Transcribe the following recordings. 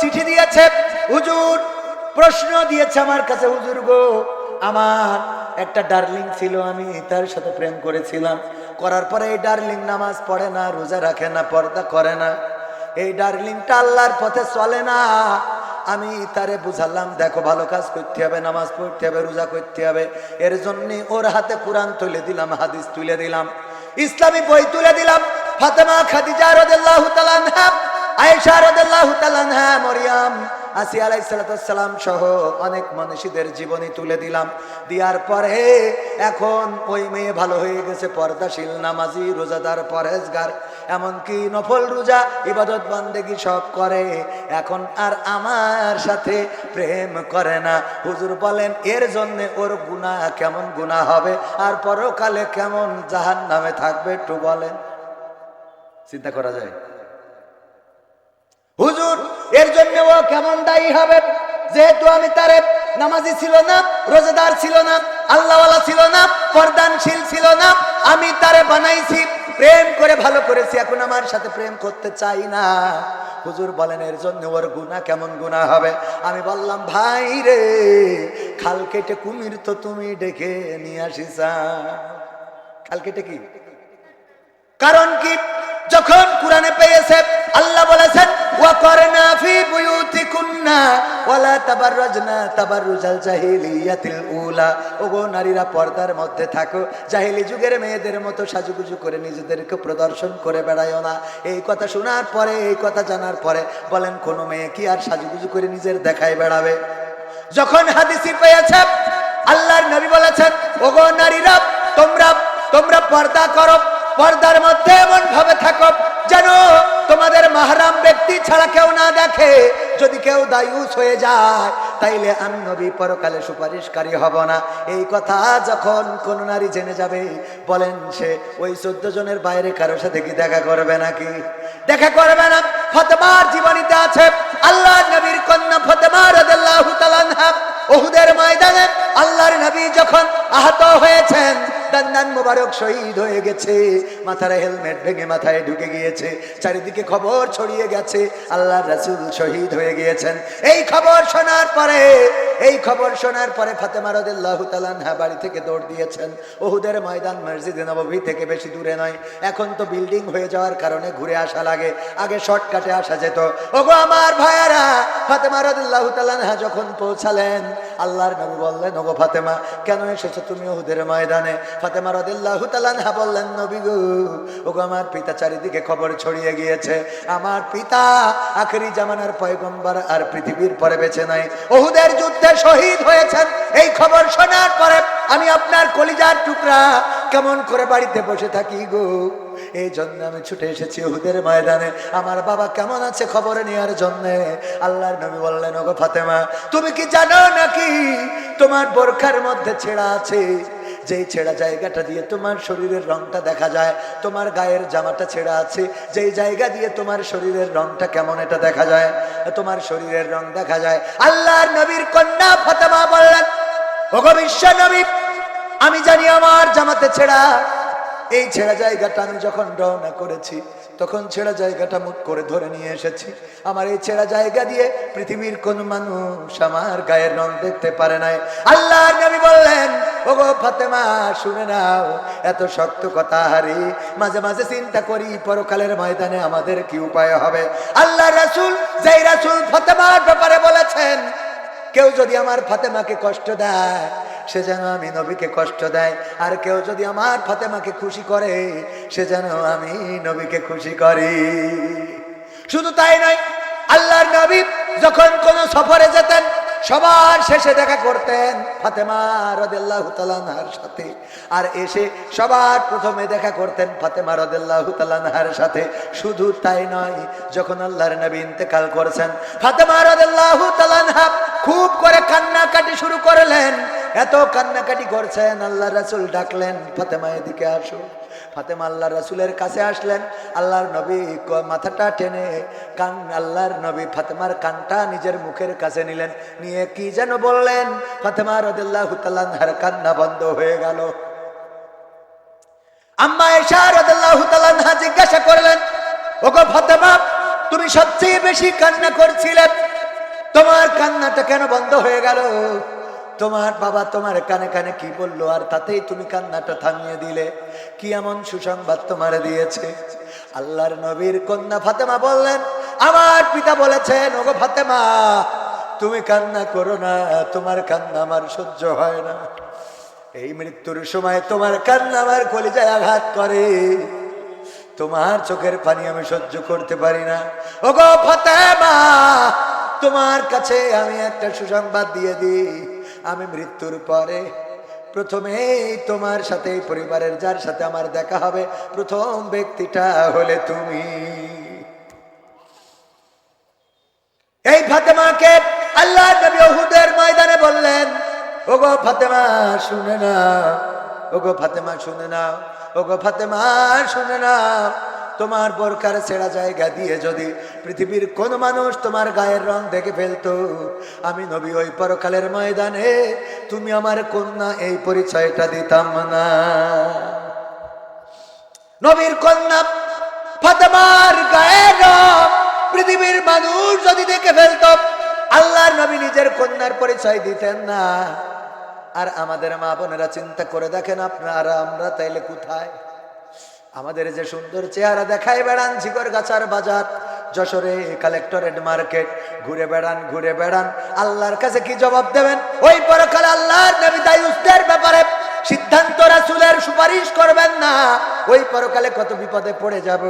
চিঠি দিয়েছে। হুজুর, প্রশ্ন দিয়েছে আমার কাছে, হুজুর গো, আমার একটা ডার্লিং ছিল, আমি তার সাথে প্রেম করেছিলাম। করার পরে এই ডার্লিং নামাজ পড়ে না, রোজা রাখে না, পর্দা করে না। এই ডার্লিংটা আল্লাহর পথে চলে না। আমি তারে বুঝালাম, দেখো ভালো কাজ করতে হবে, নামাজ পড়তে হবে, রোজা করতে হবে। এর জন্য ওর হাতে কোরআন তুলে দিলাম, হাদিস তুলে দিলাম। ইসলামী বই তুলে দিলাম, ফাতেমা খাদিজা রাদিয়াল্লাহু তাআলা আনহা আয়েশা রাদিয়াল্লাহু অনেক মনীষীদের জীবনী তুলে দিলাম। পরে এখন ওই মেয়ে ভালো হয়ে গেছে, পর্দাশীল, নামাজি, রোজাদার পরেজগার এমনকি নফল রোজা, ইবাদত বান্দেগি সব করে। এখন আর আমার সাথে প্রেম করে না। হুজুর বলেন, এর জন্য ওর গুণা কেমন গুণা হবে? আর পরকালে কেমন জাহান নামে থাকবে? একটু বলেন। চিন্তা করা যায়। হুজুর, এর জন্য ও কেমন দায়ী হবে যেহেতু আমি তারে নামাজি ছিল না, রোজাদার ছিল না, আল্লাহওয়ালা ছিল না পর্দানশীল ছিল না, আমি তারে বানাইছি, প্রেম করে ভালো করেছি, এখন আমার সাথে প্রেম করতে চাই না। হুজুর বলেন, এর জন্য ওর গুণা কেমন গুণা হবে? আমি বললাম, ভাই রে, খাল কেটে কুমির তো তুমি ডেকে নিয়ে আসিস খাল কেটে কি? কারণ কি? যখন কোরআনে পেয়েছে, আল্লাহ বলেছেন ওয়াকরনা ফি বুয়ুতিকুন্না ওয়ালা তাবাররাজনা তাবাররুজাল জাহিলিয়াতিল উলা ওগো নারীরা পর্দার মধ্যে থাকো। জাহিলি যুগের মেয়েদের মতো সাজুগুজু করে নিজেদেরকে প্রদর্শন করে বেড়ায়ও না। এই কথা শোনার পরে, এই কথা জানার পরে বলেন, কোন মেয়ে কি আর সাজুগুজু করে নিজের দেখায় বেড়াবে? যখন হাদিসি পেয়েছে, আল্লাহর নবী বলেছেন, ওগো নারীরা, তোমরা তোমরা পর্দা করো, পর্দার মধ্যে এমন ভাবে থাকো যেন তোমাদের মাহরাম ব্যক্তি ছাড়া কেউ না দেখে। যদি কেউ দায়ুস হয়ে যায়, তাইলে আমি নবী পরকালে সুপারিশকারী হব না। এই কথা যখন কোন নারী জেনে যাবে, বলেন সে, ওই চোদ্দ জনের বাইরে কারোর সাথে কি দেখা করবে নাকি? দেখা করবে না। ফতেমার জীবনীতে আছে আল্লাহ নবীর কন্যা ফতেমা রাদিয়াল্লাহু তাআলা আনহা। ওহুদের ময়দানে আল্লাহর নবী যখন আহত হয়েছেন দান্দান মোবারক শহীদ হয়ে গেছে। মাথার হেলমেট ভেঙে মাথায় ঢুকে গিয়েছে। চারিদিকে খবর ছড়িয়ে গেছে। আল্লাহ রাসূল শহীদ হয়ে গিয়েছেন। এই খবর শোনার পরে, এই খবর শোনার পরে বাড়ি থেকে দৌড় দিয়েছেন। ওহুদের ময়দান মসজিদে নববী থেকে বেশি দূরে নয়। এখন তো বিল্ডিং হয়ে যাওয়ার কারণে ঘুরে আসা লাগে। আগে শর্টকাটে আসা যেত। ওগো আমার ভাইয়ারা, ফাতেমা রাদিয়াল্লাহু তাআলা যখন পৌঁছালেন আল্লাহর নবী বললেন, ওগো ফাতেমা, কেন এসেছ তুমি ওদের ময়দানে? ফাতেমা রাদিয়াল্লাহু তাআলা আনহা বললেন, নবী গো, ওগো আমার পিতা চারিদিকে খবর ছড়িয়ে গিয়েছে। আমার পিতা আখেরি জামানার পয়গম্বর আর পৃথিবীর পরে বেছে নাই ওহুদের যুদ্ধে শহীদ হয়েছেন। এই খবর শোনার পরে আমি আপনার কলিজার টুকরা কেমন করে বাড়িতে বসে থাকি গো? এই জন্য আমি ছুটে এসেছি ওহুদের ময়দানে। আমার বাবা কেমন আছে খবর নেওয়ার জন্য? আল্লাহর নবী বললেন, ওগো ফাতেমা, তুমি কি জানো নাকি তোমার বোরখার মধ্যে ছেঁড়া আছে? যেই ছেঁড়া জায়গাটা দিয়ে তোমার শরীরের রংটা দেখা যায়, তোমার গায়ের জামাটা ছেঁড়া আছে, যেই জায়গা দিয়ে তোমার শরীরের রংটা কেমন এটা দেখা যায়, তোমার শরীরের রং দেখা যায়। আল্লাহর নবীর কন্যা ফাতেমা বললেন, ওগো বিশ্ব নবী আমার জামাতে ছেঁড়া। এই ছেঁড়া জায়গাটা আমি যখন রওনা করেছি, তখন ছেঁড়া জায়গাটা মুখ করে ধরে নিয়ে এসেছি। আমার এই ছেঁড়া জায়গা দিয়ে পৃথিবীর কোন মানুষ আমার গায়ের রং দেখতে পারে নাই। আল্লাহ নবী বললেন, ওগো ফাতেমা, শুনে নাও, এত শক্ত কথা হারি মাঝে মাঝে চিন্তা করি, পরকালের ময়দানে আমাদের কি উপায় হবে? আল্লাহ রাসূল, যেই রাসূল ফাতেমার ব্যাপারে বলেছেন কেউ যদি আমার ফাতেমাকে কষ্ট দেয়, সে যেন আমি নবীকে কষ্ট দেয়। আর কেউ যদি আমার ফাতেমাকে খুশি করে, সে যেন আমি নবীকে খুশি করি। শুধু তাই নয়, আল্লাহর নবী যখন কোন সফরে যেতেন সবার শেষে দেখা করতেন ফাতেমা রাদিয়াল্লাহু তাআলার সাথে। আর এসে সবার প্রথমে দেখা করতেন ফাতেমা রাদিয়াল্লাহু তাআলার সাথে। শুধু তাই নয়, যখন আল্লাহর নবী ইন্তেকাল করেছেন, ফাতেমা রাদিয়াল্লাহু তাআলা খুব করে কান্নাকাটি শুরু করলেন। এত কান্নাকাটি করছেন আল্লাহ রাসূল ডাকলেন, ফাতেমা, এদিকে আসো। ফাতেমা আল্লাহ রাসূলের কাছে আসলেন। আল্লাহর নবী মাথাটা টেনে কান, আল্লাহর নবী ফাতেমার কানটা নিজের মুখের কাছে নিলেন। নিয়ে কি যেন বললেন, ফাতেমা রাদিয়াল্লাহু তাআলার কান্না বন্ধ হয়ে গেল। আম্মা এশা রাদিয়াল্লাহু তাআলা জিজ্ঞাসা করলেন, ওগো ফাতেমা, তুমি সবচেয়ে বেশি কান্না করছিলে। তোমার কান্নাটা কেন বন্ধ হয়ে গেল? তোমার বাবা তোমার কানে কানে কি বলল? আর তাতেই তুমি কান্নাটা থামিয়ে দিলে। কি এমন সুসংবাদ তোমার দিয়েছে? আল্লাহর নবীর কন্যা ফাতেমা বললেন, আমার পিতা বলেছেন, ওগো ফাতেমা, তুমি কান্না করো না, তোমার কান্না আমার সহ্য হয় না। এই মৃত্যুর সময় তোমার কান্না আমার কলিজায় আঘাত করে। তোমার চোখের পানি আমি সহ্য করতে পারি না। ওগো ফাতেমা, তোমার কাছে আমি একটা সুসংবাদ দিয়ে দিই। আমি মৃত্যুর পরে প্রথমেই তোমার সাথে পরিবারের যার সাথে আমার দেখা হবে, প্রথম ব্যক্তিটা হলে তুমি। এই ফাতেমাকে আল্লাহ নবী ময়দানে বললেন, ওগো ফাতেমা, শুনে না ওগো ফাতেমা, শুনে না ওগো ফাতেমা, শুনে না তোমার বোরকার ছেঁড়া জায়গা দিয়ে যদি পৃথিবীর কোন মানুষ তোমার গায়ের রং দেখে ফেলতো, আমি নবী ওই পরকালের ময়দানে তুমি আমার কন্যা এই পরিচয়টা দিতাম না। নবীর কন্যা ফাতেমার গায়ের রং পৃথিবীর মানুষ যদি দেখে ফেলত, আল্লাহর নবী নিজের কন্যার পরিচয় দিতেন না। আর আমাদের মা বোনেরা চিন্তা করে দেখেন আপনারা, আমরা তাইলে কোথায়? আমাদের যে সুন্দর চেহারা দেখায় বেড়ান ঝিকর গাছার বাজার, যশোরে কালেক্টরেট মার্কেট ঘুরে বেড়ান ঘুরে বেড়ান। আল্লাহর কাছে কি জবাব দেবেন? ওই পরকালে আল্লাহর নবী দায়ুসদের ব্যাপারে সিদ্ধান্ত রাসুলের সুপারিশ করবেন না। ওই পরকালে কত বিপদে পড়ে যাব।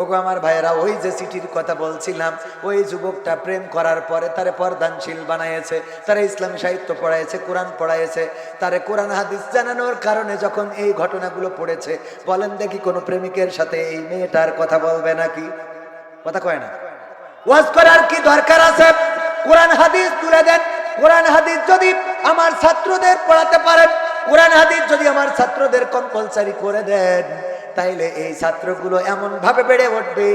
ওগো আমার ভাইয়েরা, ওই যে চিঠির কথা বলছিলাম, ওই যুবকটা প্রেম করার পরে তারে পর্দানশীল বানাইছে তারা ইসলামী সাহিত্য পড়াইছে কোরআন পড়াইছে তারে কোরআন হাদিস জানানোর কারণে যখন এই ঘটনাগুলো পড়েছে, বলেন দেখি কোনো প্রেমিকের সাথে এই মেয়েটার কথা বলবে নাকি? কথা কয় না। ওয়াজ করার কি দরকার আছে? কোরআন হাদিস তুলে দেন। কোরআন হাদিস যদি আমার ছাত্রদের পড়াতে পারেন কোরআন হাদিস যদি আমার ছাত্রদের কম্পালসারি করে দেন, তাইলে এই ছাত্রগুলো এমন ভাবে বেড়ে উঠবে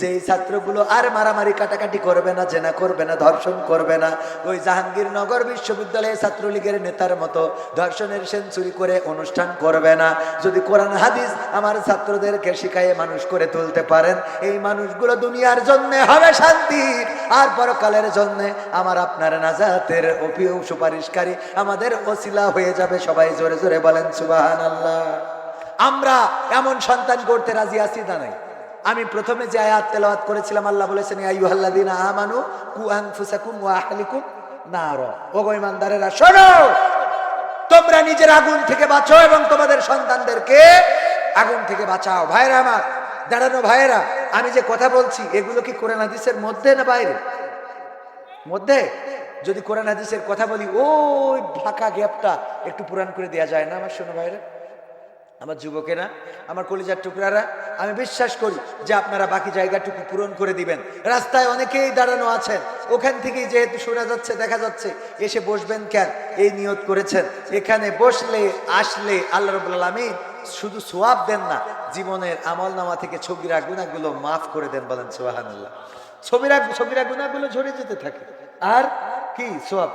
যে ছাত্রগুলো আর মারামারি কাটাকাটি করবে না, জেনা করবে না, ধর্ষণ করবে না, ওই জাহাঙ্গীরনগর বিশ্ববিদ্যালয়ের ছাত্রলীগের নেতার মতো ধর্ষণের সেঞ্চুরি করে অনুষ্ঠান করবে না। যদি কোরআন, হাদিস আমার ছাত্রদেরকে শিখাইয়ে মানুষ করে তুলতে পারেন, এই মানুষগুলো দুনিয়ার জন্য হবে শান্তি, আর পরকালের জন্য আমার আপনার নাজাতের অপিও সুপারিশকারী আমাদের ওসিলা হয়ে যাবে। সবাই জোরে জোরে বলেন সুবাহান আল্লাহ আমরা এমন সন্তান করতে রাজি আছি না নাই? আমি প্রথমে যে আয়াত তেলাওয়াত করেছিলাম, আল্লাহ বলেছেন আইয়ুহাল্লাযীনা আমানু, কু আনফুসাকুম ওয়া আহলিকুম নার। ওগো ইমানদারেরা শোনো! তোমরা নিজের আগুন থেকে বাঁচো এবং তোমাদের সন্তানদেরকে আগুন থেকে বাঁচাও। ভাইরা আমার, দাঁড়ানো ভাইয়েরা, আমি যে কথা বলছি, এগুলো কি কোরআন হাদিসের মধ্যে না বাইরে? মধ্যে? যদি কোরআন হাদিসের কথা বলি, ওই ফাঁকা গ্যাপটা একটু পুরান করে দেওয়া যায় না আমার, শোনো ভাইরা আমার যুবকেরা, আমার কলিজার টুকরারা, আমি বিশ্বাস করি যে আপনারা বাকি জায়গাটুকু পূরণ করে দিবেন। রাস্তায় অনেকেই দাঁড়ানো আছেন। ওখান থেকেই যেহেতু শোনা যাচ্ছে, দেখা যাচ্ছে, এসে বসবেন কেন? এই নিয়ত করেছেন। এখানে বসলে, আসলে আল্লাহ রবুল্লা শুধু সোয়াব দেন না, জীবনের আমল নামা থেকে ছবিরা গুণাগুলো মাফ করে দেন বলেন সোহান আল্লাহ ছবিরা ছবিরা গুণাগুলো ঝরে যেতে থাকে। আর কি সোয়াব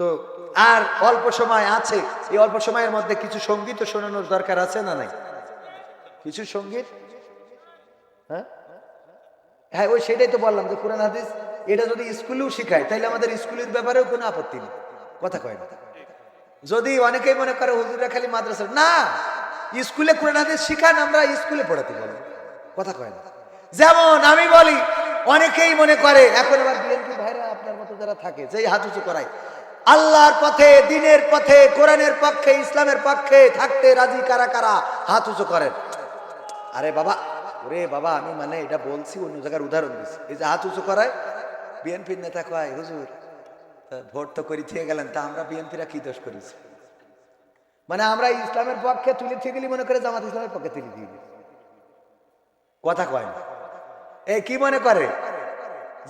তো আর অল্প সময় আছে, এই অল্প সময়ের মধ্যে কিছু সংগীত শোনানোর দরকার আছে না নাই? কিছু সংগীত? হ্যাঁ? হ্যাঁ ওই সেটাই তো বললাম যে কোরআন হাদিস, এটা যদি স্কুলেও শিখায় তাহলে আমাদের স্কুলের ব্যাপারেও কোনো আপত্তি নেই। কথা কয় না। যদি অনেকেই মনে করে হুজুরা খালি মাদ্রাসা, না, স্কুলে কোরআন হাদিস শিখান, আমরা স্কুলে পড়াতে বলব কথা কয় না। যেমন আমি বলি, অনেকেই মনে করে, এখন আবার বিএনপি ভাইরা আপনার মতো যারা থাকে, যেই হাত উঁচু করায় আল্লাহর পথে, দিনের পথে, কোরআনের পক্ষে, ইসলামের পক্ষে থাকতে রাজি কারা কারা? হাত উঁচু করেন। আরে বাবা, ওরে বাবা, আমি মানে এটা বলছি, অন্য জায়গার উদাহরণ দিচ্ছি এই যে হাত উঁচু করায়, বিএনপির নেতা কয়, হুজুর ভোট তো করি থেকে গেলেন, তা আমরা বিএনপিরা কি দোষ করেছি? মানে আমরা ইসলামের পক্ষে তুলে থেকে গেলি, মনে করে জামাত ইসলামের পক্ষে তুলে দিয়ে কথা কয় না। এই কি মনে করে?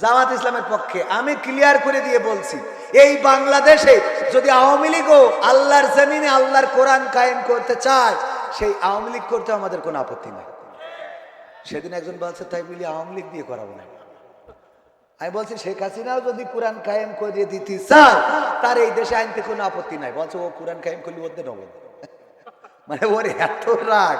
জামাত ইসলামের পক্ষে। আমি ক্লিয়ার করে দিয়ে বলছি, এই বাংলাদেশে যদি আওয়ামী লীগও আল্লাহর জমিনে আল্লাহর কোরআন কায়েম করতে চায়, সেই আওয়ামী লীগ করতে আমাদের কোনো আপত্তি নাই। সেদিন একজন বলছে, তাই বলি আওয়ামী লীগ দিয়ে করাবো না। আমি বলছি, শেখ হাসিনাও যদি কোরআন কায়েম করে দিতে চায়, তার এই দেশে আনতে কোনো আপত্তি নাই। বলছে, ও কোরআন কায়েম করলে ওদের নেব মানে ওর এত রাগ।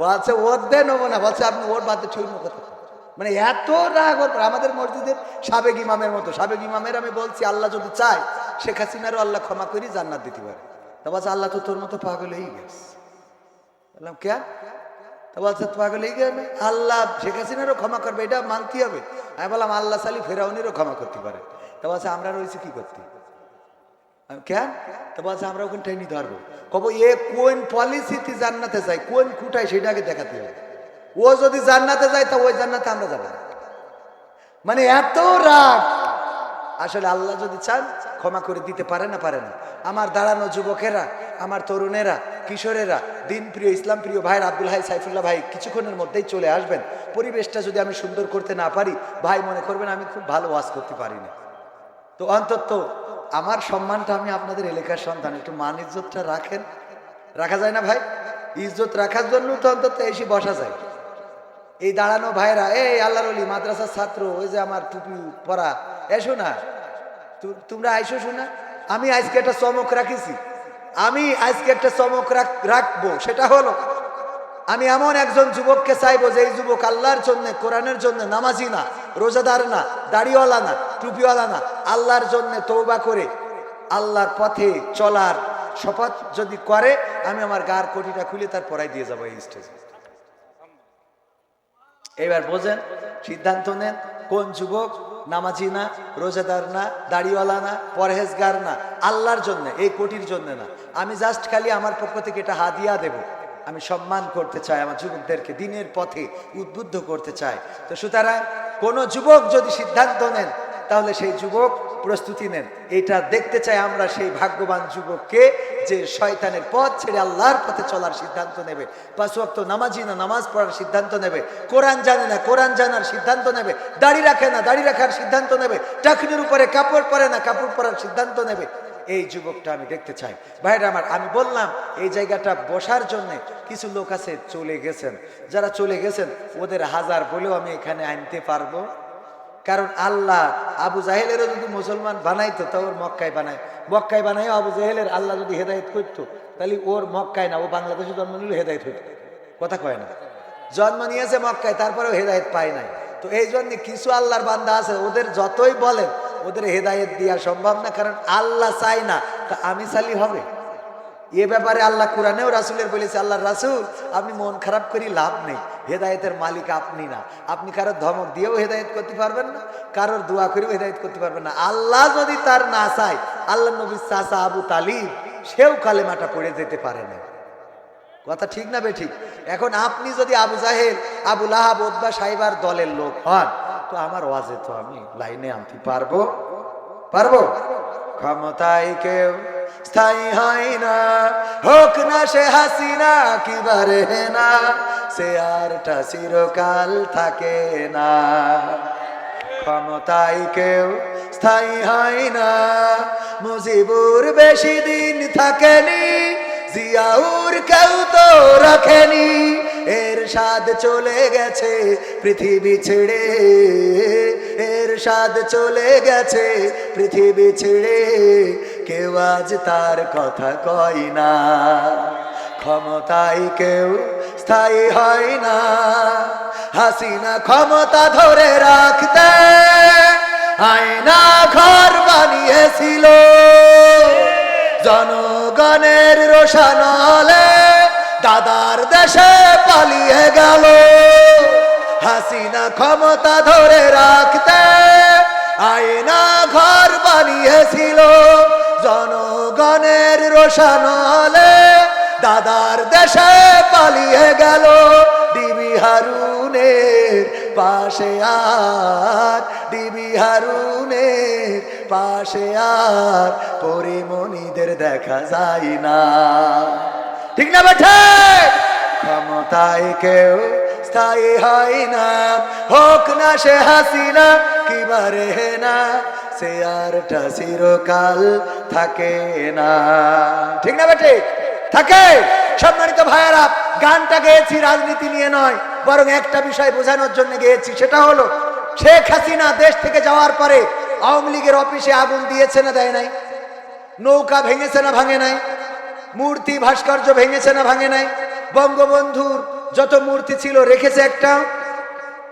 বলছে, ওর দে নেব না বলছে, আপনি ওর বাদে ছুঁড় কথা মানে এত রাগ আমাদের মসজিদের সাবেক ইমামের মতো। সাবেক ইমামের আমি বলছি, আল্লাহ যদি চায়, শেখ হাসিনারও আল্লাহ ক্ষমা করি জান্নাত দিতে পারে। তা বলছে, আল্লাহ তো তোর মতো পাগল হয়ে গেছে। বললাম, কে? তা বলছে, পাগল হয়ে গেলে আল্লাহ শেখ হাসিনারও ক্ষমা করবে, এটা মানতে হবে। আমি বললাম, আল্লাহ সালি ফেরাউনেরও ক্ষমা করতে পারে। তা বলছে, আমরা রয়েছি কি করতে? কেন তা বলছে, আমরা ওখানে টেনে ধরবো। কব, এ কোন পলিসিতে জান্নাতে যায়, কোন খুঁটায় সেটা আগে দেখাতে হবে। ও যদি জান্নাতে যায়, তা ওই জান্নাতে আমরা যাব। মানে এত রাগ। আসলে আল্লাহ যদি চান, ক্ষমা করে দিতে পারে না পারে না। আমার দাঁড়ানো যুবকেরা, আমার তরুণেরা, কিশোরেরা দিন প্রিয় ইসলাম প্রিয় ভাই আব্দুল হাই, সাইফুল্লাহ ভাই, কিছুক্ষণের মধ্যেই চলে আসবেন। পরিবেশটা যদি আমি সুন্দর করতে না পারি, ভাই মনে করবেন আমি খুব ভালো ওয়াজ করতে পারি না তো অন্তত আমার সম্মানটা আমি আপনাদের এলাকার সন্তান, একটু মান ইজ্জতটা রাখেন। রাখা যায় না ভাই? ইজ্জত রাখার জন্য তো অন্তত এসে বসা যায়। এই দাঁড়ানো ভাইরা, এই আল্লাহর অলি মাদ্রাসার ছাত্র, ওই যে আমার টুপি পরা। এসো না তোমরা আইসো শোনা, আমি আজকে একটা চমক রাখিছি। আমি আজকে একটা চমক রাখ- রাখব, সেটা হলো, আমি এমন একজন যুবককে চাইব যে এই যুবক আল্লাহর জন্য, কোরআনের জন্য নামাজি না, রোজাদার না, দাড়িওয়ালা না, টুপিওয়ালা না, আল্লাহর জন্য তৌবা করে, আল্লাহর পথে চলার শপথ যদি করে, আমি আমার গার কোটিটা খুলে তার পরাই দিয়ে যাব এই স্টেজে এবার বোঝেন, সিদ্ধান্ত নেন, কোন যুবক নামাজি না, রোজাদার না, দাড়িওয়ালা না, পরহেজগার না, আল্লাহর জন্য, এই কোটির জন্য না। আমি জাস্ট খালি আমার পক্ষ থেকে এটা হাদিয়া দেব। আমি সম্মান করতে চাই আমার যুবকদেরকে, দিনের পথে উদ্বুদ্ধ করতে চাই। তো সুতরাং কোনো যুবক যদি সিদ্ধান্ত নেন তাহলে সেই যুবক প্রস্তুতি নেন। এটা দেখতে চাই আমরা সেই ভাগ্যবান যুবককে যে শয়তানের পথ ছেড়ে আল্লাহর পথে চলার সিদ্ধান্ত নেবে। পাঁচ নামাজি না নামাজ পড়ার সিদ্ধান্ত নেবে। কোরআন জানে না কোরআন জানার সিদ্ধান্ত নেবে। দাড়ি রাখে না দাড়ি রাখার সিদ্ধান্ত নেবে। টাকনির উপরে কাপড় পরে না কাপড় পরার সিদ্ধান্ত নেবে। এই যুবকটা আমি দেখতে চাই। ভাইরা আমার, আমি বললাম, এই জায়গাটা বসার জন্য কিছু লোক আছে, চলে গেছেন। যারা চলে গেছেন, ওদের হাজার বলেও আমি এখানে আনতে পারব। কারণ আল্লাহ আবু জাহেলেরও যদি মুসলমান বানাইতো, তা ওর মক্কায় বানায়। মক্কায় বানাই আবু জাহেলের আল্লাহ যদি হেদায়ত করতো, তাহলে ওর মক্কায় না, ও বাংলাদেশে জন্ম নিলে হেদায়ত হইতো। কথা কয় না? জন্ম নিয়েছে মক্কায়, তারপরেও হেদায়ত পায় নাই। তো এই জন্য কিছু আল্লাহর বান্দা আছে, ওদের যতই বলেন, ওদের হেদায়ত দেওয়া সম্ভব না, কারণ আল্লাহ চাই না, তা আমি চালি হবে। এ ব্যাপারে আল্লাহ কোরআনেও রাসুলের বলেছে আল্লাহ রাসুল, আপনি মন খারাপ করি লাভ নেই, হেদায়েতের মালিক আপনি না। আপনি কারোর ধমক দিয়েও হেদায়েত করতে পারবেন না, কারোর দোয়া করেও হেদায়েত করতে পারবেন না। আল্লাহ যদি তার না চায় আল্লাহ নবী চাচা আবু তালিব, সেও কালেমাটা পড়ে যেতে পারে না। কথা ঠিক না বে ঠিক এখন আপনি যদি আবু জাহেল, আবু লাহাব ওদবা সাইবার দলের লোক হন, তো আমার ওয়াজে তো আমি লাইনে আনতে পারব? পারব? ক্ষমতায় কেউ স্থায়ী হয় না। হোক না সে হাসিনা কিবারে না, সে আরটা চিরকাল থাকে না। ক্ষমতায় কেউ স্থায়ী হয় না। মুজিবুর বেশি দিন থাকেনি, জিয়াউর কেউ তো রাখেনি। এর স্বাদ চলে গেছে পৃথিবী ছেড়ে। স্বাদ চলে গেছে পৃথিবী ছেড়ে। কেউ আজ তার কথা কয় না। ক্ষমতায় কেউ স্থায়ী হয় না। হাসিনা ক্ষমতা ধরে রাখতে আয়না ঘর বানিয়েছিল। জনগণের রোশানলে দাদার দেশে পালিয়ে গেল। হাসিনা ক্ষমতা ধরে রাখতে বানিয়েছিল জনগণের রোশানলে। দাদার দেশে পালিয়ে গেল ডিবি হারুনের পাশে আর, ডিবি হারুনের পাশে আর, পরিমণিদের দেখা যায় না। ঠিক না বেঠে? ক্ষমতায় কেউ স্থায়ী হয় না। হোক না সে হাসিনা কিবারে না, সে আরটা চিরকাল থাকে না। ঠিক না বেঠে থাকে। সম্মানিত ভাইয়ারা, গানটা গেয়েছি, রাজনীতি নিয়ে নয়, বরং একটা বিষয় বোঝানোর জন্য গেয়েছি, সেটা হলো, শেখ হাসিনা দেশ থেকে যাওয়ার পরে আওয়ামী লীগের অফিসে আগুন দিয়েছে না দেয় নাই? নৌকা ভেঙেছে না ভাঙে নাই? মূর্তি ভাস্কর্য ভেঙেছে না ভাঙে নাই? বঙ্গবন্ধুর যত মূর্তি ছিল, রেখেছে একটা।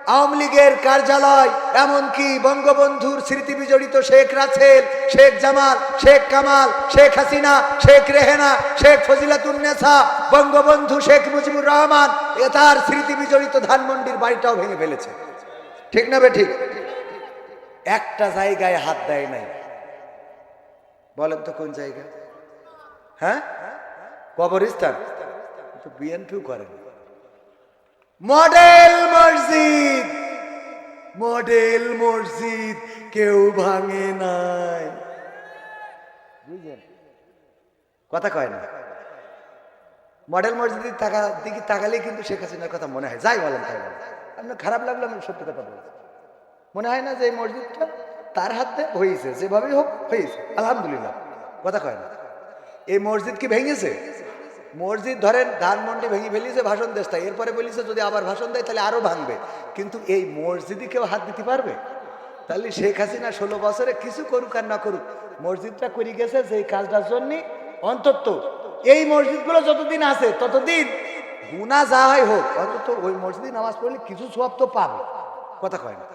আওয়ামী লীগের কার্যালয়, এমনকি বঙ্গবন্ধুর স্মৃতি বিজড়িত শেখ রাছেল শেখ জামাল, শেখ কামাল, শেখ হাসিনা, শেখ রেহেনা, শেখ ফজিলাতুন্নেসা বঙ্গবন্ধু শেখ মুজিবুর রহমান, এ তার স্মৃতি বিজড়িত ধানমন্ডির বাড়িটাও ভেঙে ফেলেছে। ঠিক না ঠিক একটা জায়গায় হাত দেয় নাই। বলেন তো কোন জায়গা? হ্যাঁ? কবরস্থান? তো করেন। মডেল মসজিদ মডেল মসজিদ কেউ ভাঙে নাই। কথা কয় না। মডেল মসজিদের টাকা দিকে তাকালে কিন্তু শেখ হাসিনার কথা মনে হয়। যাই বলেন তাই বলেন। আপনার খারাপ লাগল, আমি সত্যি কথা বলছি। মনে হয় না যে এই মসজিদটা তার হাতে হয়েছে, যেভাবেই হোক হয়েছে, আলহামদুলিল্লাহ। কথা কয় না। এই মসজিদ কি ভেঙেছে? মসজিদ ধরেন, ধানমন্ডি ভেঙে ফেলিছে, ভাষণ দেশটা এরপরে বলিছে, যদি আবার ভাষণ দেয়, তাহলে আরও ভাঙবে। কিন্তু এই মসজিদই কেউ হাত দিতে পারবে? তাহলে শেখ হাসিনা ষোলো বছরে কিছু করুক আর না করুক, মসজিদটা করে গেছে সেই কাজটার জন্য অন্তত এই মসজিদগুলো যতদিন আছে, ততদিন গুণা যা হয় হোক, অন্তত ওই মসজিদে নামাজ পড়লে কিছু সব তো পাবে। কথা কয় না।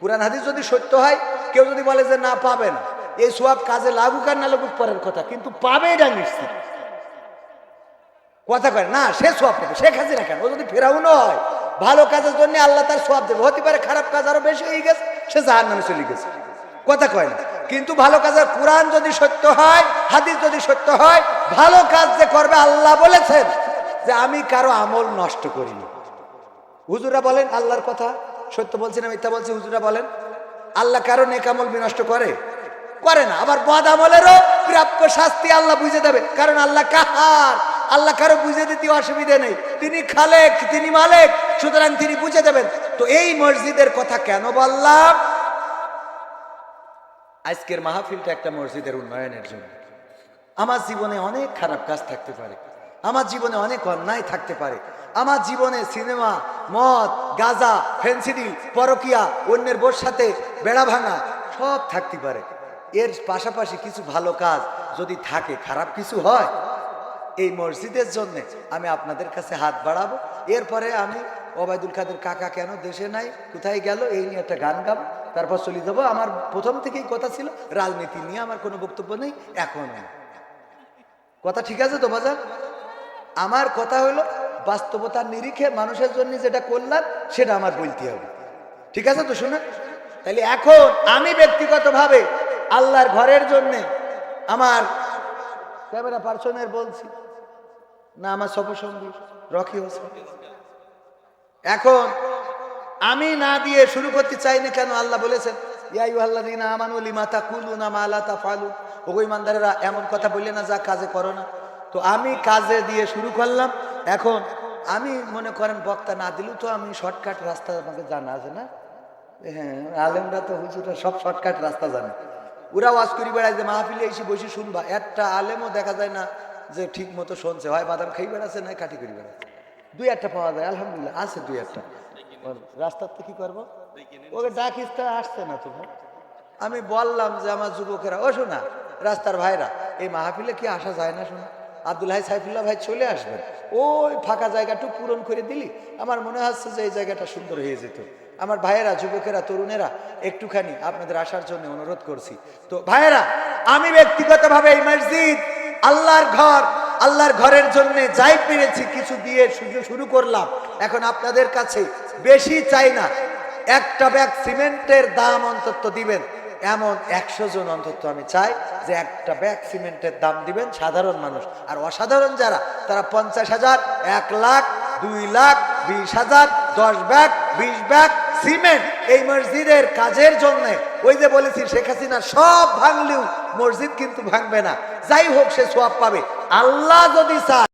কোরআন, হাদিস যদি সত্য হয়, কেউ যদি বলে যে না, পাবে না। এই সব কাজে লাগুক আর না লাগুক পরের কথা, কিন্তু পাবে এটা নিশ্চিত। কথা কয়, না, সে সব পাবে শেখ হাসিনা কেন? ও যদি ফেরাউনও হয়, ভালো কাজের জন্য আল্লাহ তার সব দেবে। হতে পারে খারাপ কাজ আরও বেশি হয়ে গেছে, সে জাহার নামে চলে গেছে। কথা কয় না। কিন্তু ভালো কাজের কোরআন যদি সত্য হয়, হাদিস যদি সত্য হয়, ভালো কাজ যে করবে আল্লাহ বলেছেন যে আমি কারও আমল নষ্ট করিনি। হুজুরা বলেন আল্লাহর কথা, সত্য বলছি না মিথ্যা বলছি হুজুরা বলেন, আল্লাহ কারও নেকামল বিনষ্ট করে? করে না। আবার বদ আমলেরও প্রাপ্য শাস্তি আল্লাহ বুঝে দেবে। কারণ আল্লাহ কাহার আল্লাহ কারও বুঝে দিতে অসুবিধে নেই। তিনি খালেক, তিনি মালেক, সুতরাং তিনি বুঝে দেবেন। তো এই মসজিদের কথা কেন বললাম? আজকের মাহফিলটা একটা মসজিদের উন্নয়নের জন্য। আমার জীবনে অনেক খারাপ কাজ থাকতে পারে। আমার জীবনে অনেক অন্যায় থাকতে পারে। আমার জীবনে সিনেমা, মদ, গাজা, ফেন্সিডি, পরকিয়া, অন্যের বোর সাথে বেড়া ভাঙা, সব থাকতে পারে। এর পাশাপাশি কিছু ভালো কাজ যদি থাকে, খারাপ কিছু হয় এই মসজিদের জন্য আমি আপনাদের কাছে হাত বাড়াবো। এরপরে আমি ওবায়দুল কাদের কাকা কেন দেশে নাই, কোথায় গেল, এই নিয়ে একটা গান গাবো। তারপর চলে যাব। আমার প্রথম থেকেই কথা ছিল, রাজনীতি নিয়ে আমার কোনো বক্তব্য নেই, এখন কথা ঠিক আছে তো বাজার আমার কথা হলো বাস্তবতার নিরিখে মানুষের জন্য যেটা করলাম সেটা আমার বলতে হবে। ঠিক আছে তো শুনে তাহলে এখন আমি ব্যক্তিগতভাবে আল্লাহর ঘরের জন্যে আমার ক্যামেরা পার্সনের বলছি। না, আমার সফরসঙ্গী রকি হোসেন। এখন, আমি না দিয়ে শুরু করতে চাই না কেন? আল্লাহ বলেছেন ইমানদারেরা এমন কথা বললে না, যা কাজে করো না। তো আমি কাজে দিয়ে শুরু করলাম। এখন, আমি মনে করেন, বক্তা না দিলেও তো আমি শর্টকাট রাস্তা আমাকে জানা আছে না? হ্যাঁ আলেমরা তো হুজুরা সব শর্টকাট রাস্তা জানে। ওরা ওয়াজ করি বেড়ায় যে মাহফিলে এসে বসে শুনবা। একটা আলেমও দেখা যায় না যে ঠিক মতো শুনছে, হয় বাদাম খাই বেড়াচ্ছে না কাটি করি বেড়াচ্ছে। দুই একটা পাওয়া যায়, আলহামদুলিল্লাহ, আছে দুই একটা। রাস্তাতে কি করব? ওকে ডাকিস তা আসছে না তো। আমি বললাম যে আমার যুবকেরা, ও শোনা, রাস্তার ভাইরা, এই মাহফিলে কি আসা যায় না শোনা? আব্দুল হাই সাইফুল্লাহ ভাই চলে আসবেন। ওই ফাঁকা জায়গাটুকু পূরণ করে দিলি। আমার মনে হচ্ছে যে এই জায়গাটা সুন্দর হয়ে যেত। আমার ভাইয়েরা, যুবকেরা, তরুণেরা, একটুখানি আপনাদের আসার জন্য অনুরোধ করছি। তো ভাইয়েরা, আমি ব্যক্তিগতভাবে এই মসজিদ আল্লাহর ঘর, আল্লাহর ঘরের জন্য যাই পেরেছি, কিছু দিয়ে শুরু শুরু করলাম। এখন আপনাদের কাছে বেশি চাই না। একটা ব্যাগ সিমেন্টের দাম অন্তত দিবেন। এমন একশো জন অন্তত আমি চাই যে একটা ব্যাগ সিমেন্টের দাম দিবেন সাধারণ মানুষ। আর অসাধারণ যারা, তারা পঞ্চাশ হাজার, এক লাখ, দুই লাখ, বিশ হাজার, দশ ব্যাগ, বিশ ব্যাগ সিমেন্ট। এই মসজিদের কাজের জন্য, ওই যে বলেছি, শেখ হাসিনা সব ভাঙলেও মসজিদ কিন্তু ভাঙবে না। যাই হোক, সে সোয়াব পাবে। আল্লাহ যদি চায়